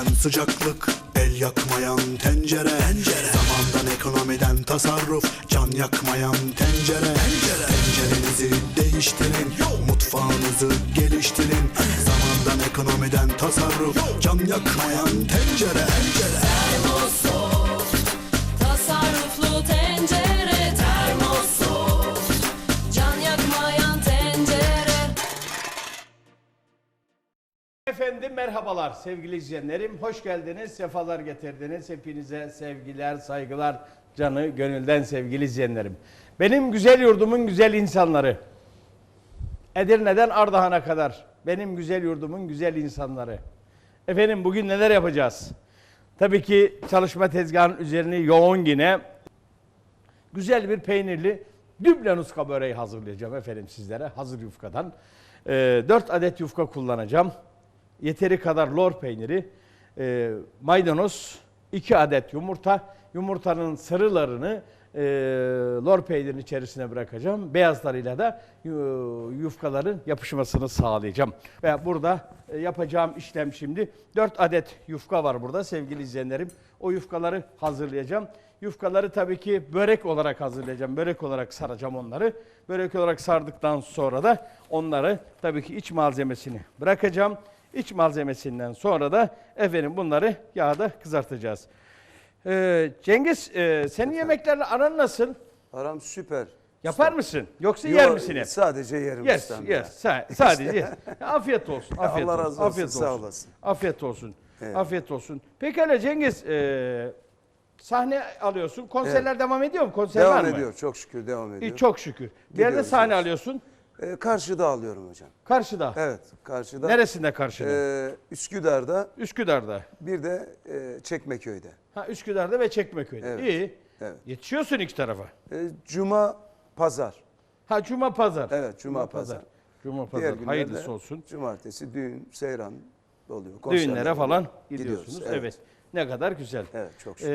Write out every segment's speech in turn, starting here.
seven sıcaklık El yakmayan tencere, tencere. Zamandan ekonomiden tasarruf Can yakmayan tencere, tencere. Tencerenizi değiştirin Mutfağınızı geliştirin Zamandan ekonomiden tasarruf Can yakmayan tencere, tencere. Efendim merhabalar sevgili izleyenlerim. Hoş geldiniz, sefalar getirdiniz. Hepinize sevgiler, saygılar, canı gönülden sevgili izleyenlerim. Benim güzel yurdumun güzel insanları. Edirne'den Ardahan'a kadar benim güzel yurdumun güzel insanları. Efendim bugün neler yapacağız? Tabii ki çalışma tezgahının üzerini yoğun yine güzel bir peynirli Düblenuska böreği hazırlayacağım efendim sizlere hazır yufkadan. 4 adet yufka kullanacağım. Yeteri kadar lor peyniri, e, maydanoz, 2 adet yumurta. Yumurtanın sarılarını e, lor peynirin içerisine bırakacağım. Beyazlarıyla da yu- yufkaların yapışmasını sağlayacağım. Ve burada e, yapacağım işlem şimdi 4 adet yufka var burada sevgili izleyenlerim. O yufkaları hazırlayacağım. Yufkaları tabii ki börek olarak hazırlayacağım. Börek olarak saracağım onları. Börek olarak sardıktan sonra da onları tabii ki iç malzemesini bırakacağım. İç malzemesinden sonra da efendim bunları yağda kızartacağız. Ee, Cengiz e, senin yemeklerle aran nasıl? Aram süper. Yapar mısın? Yoksa Yo, yer misin hep? Sadece yerim Yes, ustam yes. Sa- sadece yer. Afiyet olsun. Afiyet Allah olsun. razı olsun, Afiyet sağ olsun. olasın. Afiyet olsun. Evet. Afiyet olsun. Pekala Cengiz, e, sahne alıyorsun. Konserler devam ediyor mu? Konser var Devam mı? ediyor. Çok şükür devam ediyor. İyi, çok şükür. Bir yerde sahne alıyorsun. Ee, karşıda alıyorum hocam. Karşıda. Evet, karşıda. Neresinde karşıda? Ee, Üsküdar'da, Üsküdar'da. bir de e, Çekmeköy'de. Ha Üsküdar'da ve Çekmeköy'de. Evet. İyi. Evet. Yetişiyorsun iki tarafa. Ee, Cuma, Pazar. Ha Cuma Pazar. Evet, Cuma, Pazar. Cuma Diğer Pazar. günlerde Hayırlısı olsun. Cumartesi düğün, seyran oluyor. Düğünlere falan gidiyorsunuz. Evet. Evet. Ne kadar güzel. Evet, çok şükür.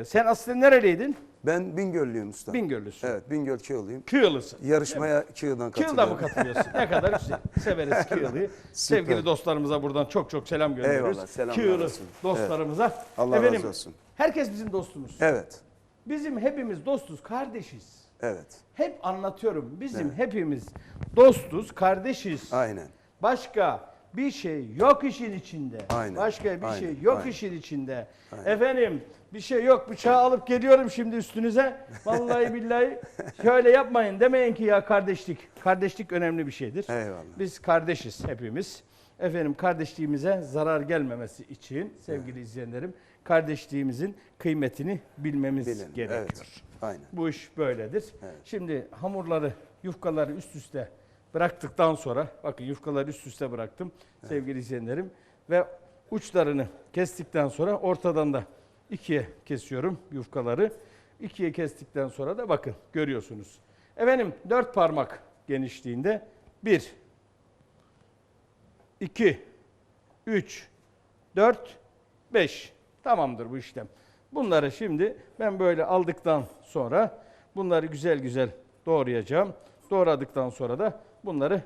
Ee, sen aslında nereliydin? Ben Bingöllüyüm usta. Bingöllüsün. Evet, Bingöl Kığılıyım. Kığılısın. Yarışmaya Kığıl'dan katılıyorum. Kığıl'da mı katılıyorsun? ne kadar güzel. Severiz Kığıl'ı. Sevgili dostlarımıza buradan çok çok selam gönderiyoruz. Eyvallah, selamlar Kığıl'ı olsun. dostlarımıza. Allah Efendim, razı olsun. Herkes bizim dostumuz. Evet, Bizim hepimiz dostuz, kardeşiz. evet. Hep anlatıyorum. Bizim hepimiz dostuz, kardeşiz. Aynen. Başka bir şey yok işin içinde. Aynen, Başka bir aynen, şey yok aynen. işin içinde. Efendim bir şey yok bıçağı alıp geliyorum şimdi üstünüze. Vallahi billahi şöyle yapmayın demeyin ki ya kardeşlik. Kardeşlik önemli bir şeydir. Eyvallah. Biz kardeşiz hepimiz. Efendim kardeşliğimize zarar gelmemesi için sevgili izleyenlerim kardeşliğimizin kıymetini bilmemiz Bilin, gerekiyor. evet. Aynen. Bu iş böyledir. Evet. Şimdi hamurları, yufkaları üst üste bıraktıktan sonra, bakın yufkaları üst üste bıraktım sevgili izleyenlerim. Ve uçlarını kestikten sonra ortadan da ikiye kesiyorum yufkaları. İkiye kestikten sonra da bakın görüyorsunuz. Efendim dört parmak genişliğinde bir, iki, üç, dört, beş. Tamamdır bu işlem. Bunları şimdi ben böyle aldıktan sonra bunları güzel güzel doğrayacağım. Doğradıktan sonra da bunları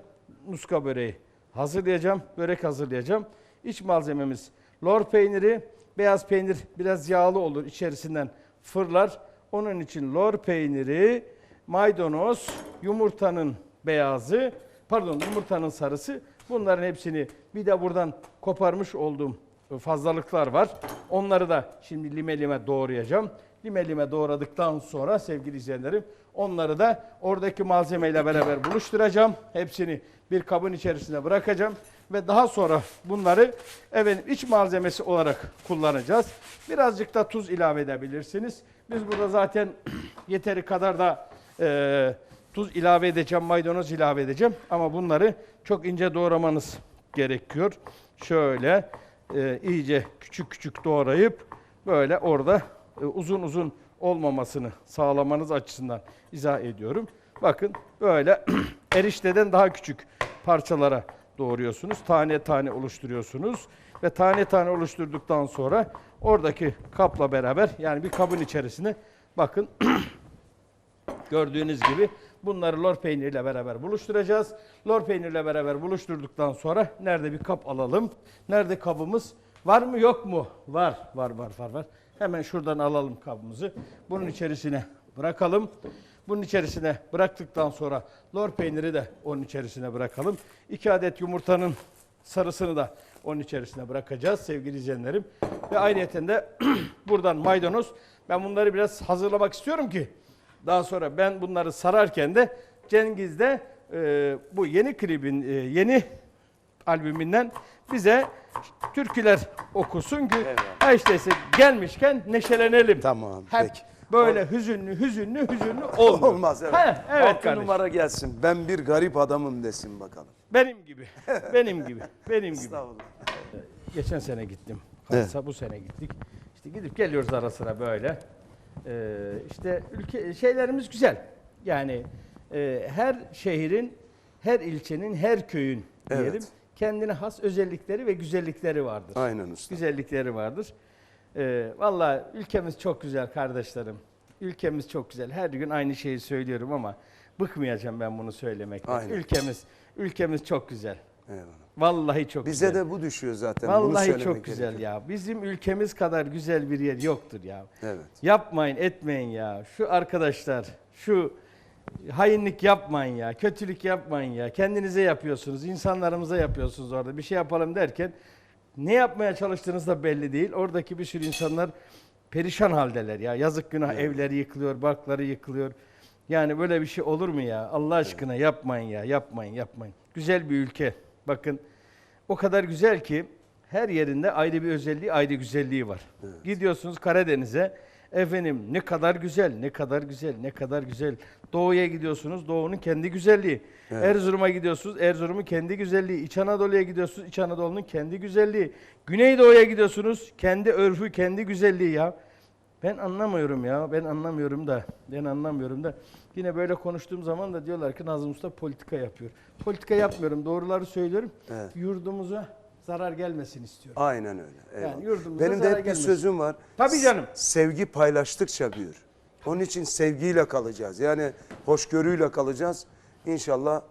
muska böreği hazırlayacağım. Börek hazırlayacağım. İç malzememiz lor peyniri. Beyaz peynir biraz yağlı olur içerisinden fırlar. Onun için lor peyniri, maydanoz, yumurtanın beyazı, pardon yumurtanın sarısı. Bunların hepsini bir de buradan koparmış olduğum fazlalıklar var. Onları da şimdi lime lime doğrayacağım. Lime lime doğradıktan sonra sevgili izleyenlerim onları da oradaki malzemeyle beraber buluşturacağım. Hepsini bir kabın içerisine bırakacağım ve daha sonra bunları efendim iç malzemesi olarak kullanacağız. Birazcık da tuz ilave edebilirsiniz. Biz burada zaten yeteri kadar da e, tuz ilave edeceğim, maydanoz ilave edeceğim. Ama bunları çok ince doğramanız gerekiyor. Şöyle e, iyice küçük küçük doğrayıp böyle orada e, uzun uzun olmamasını sağlamanız açısından izah ediyorum. Bakın böyle erişteden daha küçük parçalara doğruyorsunuz. Tane tane oluşturuyorsunuz ve tane tane oluşturduktan sonra oradaki kapla beraber yani bir kabın içerisine bakın Gördüğünüz gibi bunları lor peyniriyle beraber buluşturacağız. Lor peyniriyle beraber buluşturduktan sonra nerede bir kap alalım? Nerede kabımız? Var mı yok mu? Var, var, var, var, var. Hemen şuradan alalım kabımızı. Bunun içerisine bırakalım. Bunun içerisine bıraktıktan sonra lor peyniri de onun içerisine bırakalım. 2 adet yumurtanın sarısını da onun içerisine bırakacağız sevgili izleyenlerim. Ve ayrıyeten de buradan maydanoz. Ben bunları biraz hazırlamak istiyorum ki daha sonra ben bunları sararken de Cengiz de e, bu yeni klibin e, yeni albümünden bize türküler okusun ki ha işte gelmişken neşelenelim. Tamam, Hep peki. Böyle hüzünlü hüzünlü hüzünlü olmuyor. Olmaz evet. Ha, evet Altı kardeşim. numara gelsin. Ben bir garip adamım desin bakalım. Benim gibi. Benim gibi. Benim gibi. Estağfurullah. Geçen sene gittim. Kars'a bu sene gittik. İşte gidip geliyoruz ara sıra böyle. Ee, işte ülke şeylerimiz güzel. Yani e, her şehrin, her ilçenin, her köyün diyelim Evet. kendine has özellikleri ve güzellikleri vardır. Aynen usta. Güzellikleri vardır. Ee, Valla ülkemiz çok güzel kardeşlerim. Ülkemiz çok güzel. Her gün aynı şeyi söylüyorum ama bıkmayacağım ben bunu söylemekten. Aynen. Ülkemiz, ülkemiz çok güzel. Eyvallah. Vallahi çok Bize güzel. de bu düşüyor zaten. Bunu Vallahi söylemek çok güzel gerekiyor. ya. Bizim ülkemiz kadar güzel bir yer yoktur ya. Evet. Yapmayın, etmeyin ya. Şu arkadaşlar, şu hainlik yapmayın ya. Kötülük yapmayın ya. Kendinize yapıyorsunuz, insanlarımıza yapıyorsunuz orada. Bir şey yapalım derken ne yapmaya çalıştığınız da belli değil. Oradaki bir sürü insanlar perişan haldeler ya. Yazık günah evleri yıkılıyor, barkları yıkılıyor. Yani böyle bir şey olur mu ya? Allah aşkına yapmayın ya. Yapmayın, yapmayın. Güzel bir ülke. Bakın o kadar güzel ki her yerinde ayrı bir özelliği, ayrı güzelliği var. Gidiyorsunuz Karadeniz'e. Efendim ne kadar güzel, ne kadar güzel, ne kadar güzel. Doğuya gidiyorsunuz, doğunun kendi güzelliği. Erzurum'a gidiyorsunuz, Erzurum'un kendi güzelliği. İç Anadolu'ya gidiyorsunuz, İç Anadolu'nun kendi güzelliği. Güneydoğu'ya gidiyorsunuz, kendi örfü, kendi güzelliği ya. Ben anlamıyorum ya, ben anlamıyorum da, ben anlamıyorum da. Yine böyle konuştuğum zaman da diyorlar ki Nazım Usta politika yapıyor. Politika yapmıyorum, doğruları söylüyorum. Evet. Yurdumuza zarar gelmesin istiyorum. Aynen öyle. Eyvallah. yurdumuza Benim de zarar hep bir gelmesin. sözüm var. Tabii canım. Sevgi paylaştıkça büyür. Onun için sevgiyle kalacağız. Yani hoşgörüyle kalacağız. İnşallah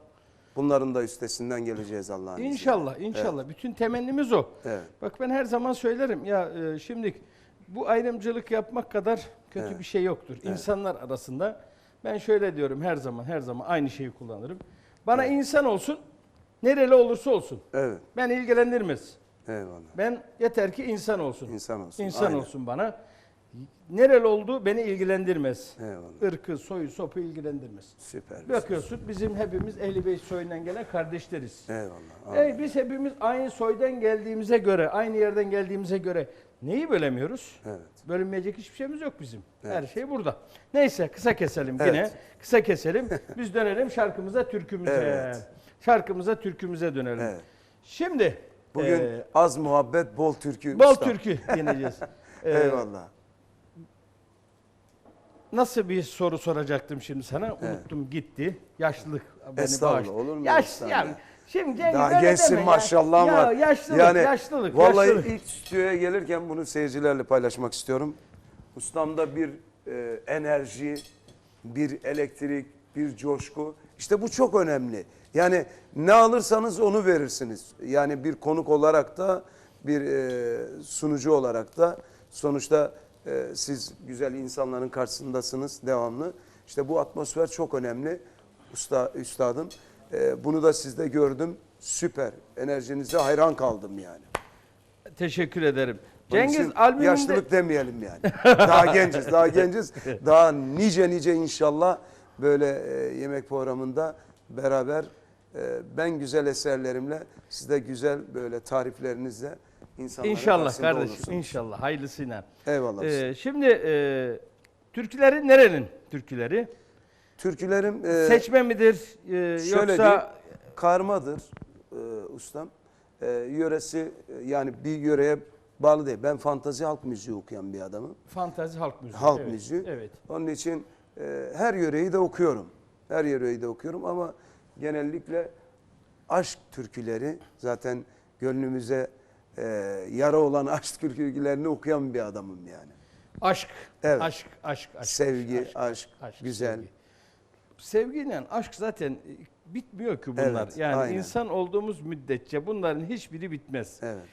bunların da üstesinden geleceğiz Allah'ın izniyle. İnşallah, inşallah. Bütün temennimiz o. Evet. Bak ben her zaman söylerim ya e, şimdi bu ayrımcılık yapmak kadar kötü Evet. bir şey yoktur. İnsanlar arasında ben şöyle diyorum her zaman her zaman aynı şeyi kullanırım. Bana insan olsun, nereli olursa olsun. Evet. Ben ilgilendirmez. Eyvallah. Ben yeter ki insan olsun. İnsan olsun. İnsan Aynen. olsun bana. Nereli olduğu beni ilgilendirmez. Eyvallah. Irkı, soyu, sopu ilgilendirmez. Süper. Bakıyorsun bizim hepimiz Ehli Beyt soyundan gelen kardeşleriz. Eyvallah. Ey biz hepimiz aynı soydan geldiğimize göre, aynı yerden geldiğimize göre neyi bölemiyoruz? Evet. Bölünmeyecek hiçbir şeyimiz yok bizim. Her Evet. şey burada. Neyse kısa keselim Evet. yine. Kısa keselim. Biz dönelim şarkımıza, türkümüze. Evet. Şarkımıza, türkümüze dönelim. Evet. Şimdi Bugün e, az muhabbet, bol türkü. bol usta. türkü dinleyeceğiz. E, Eyvallah. Nasıl bir soru soracaktım şimdi sana? Unuttum gitti. Yaşlılık beni Estağfurullah, bağışla. olur mu Yaş, insan ya? Şimdi Cengiz Daha gençsin deme ya. maşallah ya, yaşlılık, yani, yaşlılık, Vallahi yaşlılık. ilk stüdyoya gelirken bunu seyircilerle paylaşmak istiyorum. Ustamda bir e, enerji, bir elektrik, bir coşku. İşte bu çok önemli. Yani ne alırsanız onu verirsiniz. Yani bir konuk olarak da bir e, sunucu olarak da sonuçta e, siz güzel insanların karşısındasınız devamlı. İşte bu atmosfer çok önemli. Usta üstadım. E, bunu da sizde gördüm. Süper. Enerjinize hayran kaldım yani. Teşekkür ederim. Onun Cengiz için albümünde yaşlılık demeyelim yani. Daha genciz, daha genciz. Daha nice nice inşallah böyle e, yemek programında beraber ben güzel eserlerimle siz de güzel böyle tariflerinizle insanların İnşallah kardeşim, olursunuz. inşallah hayırlısıyla. Eyvallah. Ee, şimdi e, türküleri nerenin türküleri? Türkülerim e, Seçme midir e, şöyle yoksa diyeyim, karmadır e, ustam. E, yöresi e, yani bir yöreye bağlı değil. Ben fantazi halk müziği okuyan bir adamım. fantazi halk müziği? halk evet, müziği. Evet. Onun için e, her yöreyi de okuyorum. Her yöreyi de okuyorum ama genellikle aşk türküleri zaten gönlümüze e, yara olan aşk türkülerini okuyan bir adamım yani. Aşk, Evet. aşk, aşk, aşk. Sevgi, aşk, aşk, aşk, güzel. sevgi. Sevgiyle aşk zaten bitmiyor ki bunlar. Evet, yani aynen. insan olduğumuz müddetçe bunların hiçbiri bitmez. Evet.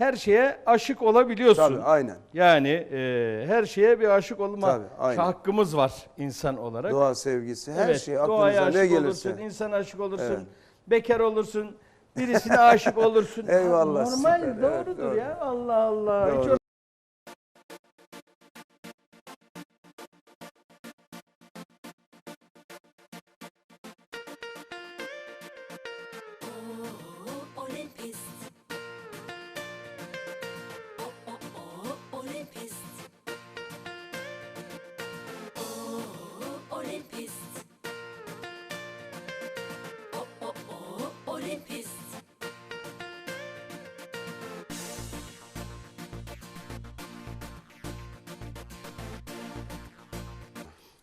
Her şeye aşık olabiliyorsun. Tabii aynen. Yani e, her şeye bir aşık olma Tabii, aynen. hakkımız var insan olarak. Doğa sevgisi her Evet, şey aklınıza ne aşık gelirse. olursun, insana aşık olursun, Evet. bekar olursun, birisine aşık olursun. Eyvallah, Normal, süper, evet, doğrudur doğru. ya. Allah Allah. Hiç Doğru. Olympist.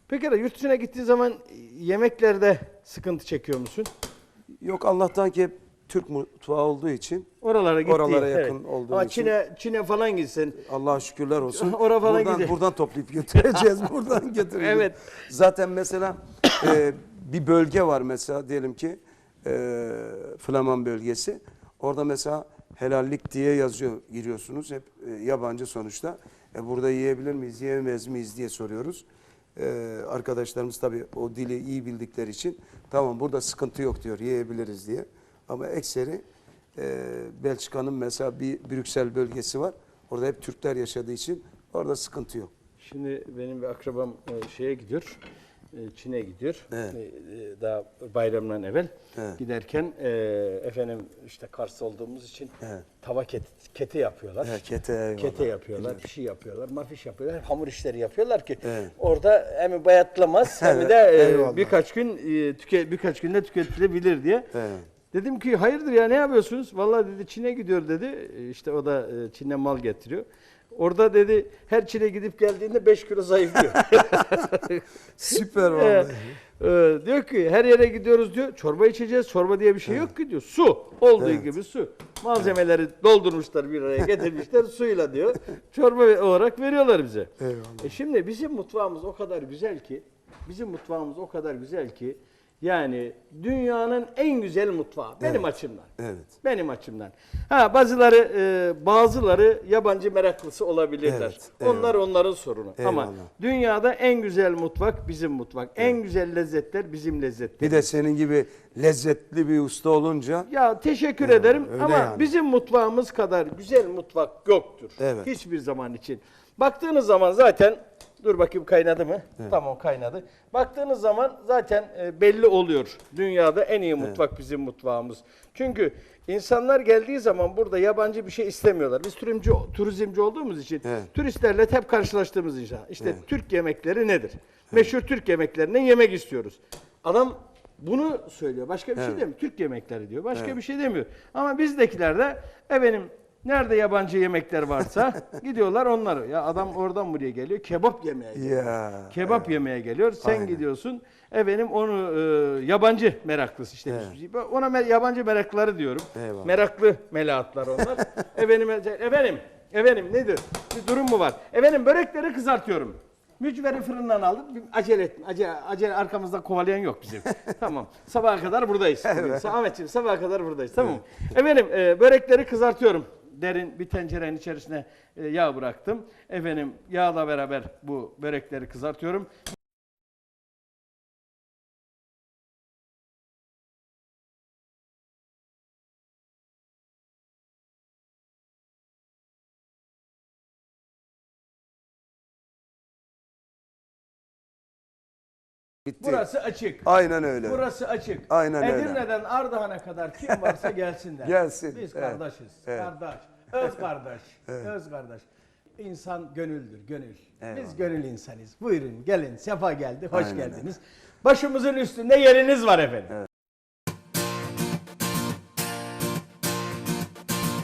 Peki yurt dışına gittiği zaman yemeklerde sıkıntı çekiyor musun? Yok Allah'tan ki hep Türk mutfağı olduğu için Oralara gittiğin. Oralara yakın olduğu Ama için. Çin'e, Çin'e falan gitsin. Allah'a şükürler olsun. Oraya falan buradan, gidiyor. buradan toplayıp götüreceğiz. buradan getireceğiz. Evet. Zaten mesela e, bir bölge var mesela diyelim ki e, Flaman bölgesi. Orada mesela helallik diye yazıyor giriyorsunuz. Hep e, yabancı sonuçta. E, burada yiyebilir miyiz, yiyemez miyiz diye soruyoruz. E, arkadaşlarımız tabii o dili iyi bildikleri için tamam burada sıkıntı yok diyor yiyebiliriz diye. Ama ekseri e, Belçika'nın mesela bir Brüksel bölgesi var. Orada hep Türkler yaşadığı için orada sıkıntı yok. Şimdi benim bir akrabam e, şeye gidiyor. E, Çin'e gidiyor. Evet. E, Daha bayramdan evvel Evet. giderken e, efendim işte Kars olduğumuz için Evet. tava ket, keti yapıyorlar. Evet, kete, eyvallah. Kete yapıyorlar, bir şey yapıyorlar, mafiş yapıyorlar, hamur işleri yapıyorlar ki Evet. orada hem bayatlamaz hem Evet, de e, eyvallah. birkaç gün e, tüke, birkaç günde tüketilebilir diye. Evet. Dedim ki hayırdır ya ne yapıyorsunuz? Vallahi dedi Çin'e gidiyor dedi. E, İşte o da Çin'e mal getiriyor. Orada dedi her Çin'e gidip geldiğinde 5 kilo zayıflıyor. Süper Ee, vallahi. e, diyor ki her yere gidiyoruz diyor. Çorba içeceğiz. Çorba diye bir şey yok ki diyor. Su. Olduğu Evet. gibi su. Malzemeleri doldurmuşlar bir araya getirmişler suyla diyor. Çorba olarak veriyorlar bize. Eyvallah. E şimdi bizim mutfağımız o kadar güzel ki bizim mutfağımız o kadar güzel ki yani dünyanın en güzel mutfağı benim Evet. açımdan. Evet. Benim açımdan. Ha bazıları e, bazıları yabancı meraklısı olabilirler. Evet. Onlar onların sorunu. Ama Eyvallah. dünyada en güzel mutfak bizim mutfak. En güzel lezzetler bizim lezzetler. Bir de senin gibi lezzetli bir usta olunca Ya teşekkür ederim öyle ama yani. bizim mutfağımız kadar güzel mutfak yoktur. Evet. Hiçbir zaman için. Baktığınız zaman zaten dur bakayım kaynadı mı? Tamam kaynadı. Baktığınız zaman zaten e, belli oluyor. Dünyada en iyi mutfak bizim mutfağımız. Çünkü insanlar geldiği zaman burada yabancı bir şey istemiyorlar. Biz turizmci, turizmci olduğumuz için Evet. turistlerle hep karşılaştığımız insan. İşte Evet. Türk yemekleri nedir? Meşhur Türk yemeklerinden yemek istiyoruz. Adam bunu söylüyor. Başka bir şey Evet. demiyor. Türk yemekleri diyor. Başka bir şey demiyor. Ama bizdekiler de efendim nerede yabancı yemekler varsa gidiyorlar onları. Ya adam oradan buraya geliyor. Kebap yemeye geliyor. ya Kebap yemeye geliyor. Sen Aynen. gidiyorsun. Efendim onu e, yabancı meraklısı işte. Ona me- yabancı meraklıları diyorum. Eyvallah. Meraklı melahatlar onlar. efendim efendim efendim nedir? Bir durum mu var? Efendim börekleri kızartıyorum. Mücveri fırından aldım. Acele etme. Acele, acele arkamızda kovalayan yok bizim. tamam. Sabaha kadar buradayız. Bugün. Ahmetciğim sabaha kadar buradayız. Tamam mı? Efendim e, börekleri kızartıyorum. Derin bir tencerenin içerisine e, yağ bıraktım. Efendim yağla beraber bu börekleri kızartıyorum. Bitti. Burası açık. Aynen öyle. Burası açık. Aynen öyle. Edirne'den Ardahan'a kadar kim varsa gelsinler. Gelsin, Biz evet, kardeşiz. evet. Kardeş. Öz kardeş. Öz kardeş. İnsan gönüldür, gönül. Biz Eyvallah. gönül insanız. Buyurun gelin. Sefa geldi. Hoş Aynen öyle. geldiniz. Başımızın üstünde yeriniz var efendim.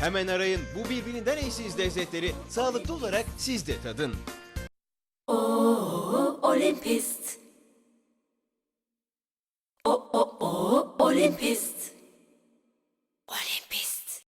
Hemen arayın bu birbirinden eşsiz lezzetleri sağlıklı olarak siz de tadın. Olympist. O o o Olympist.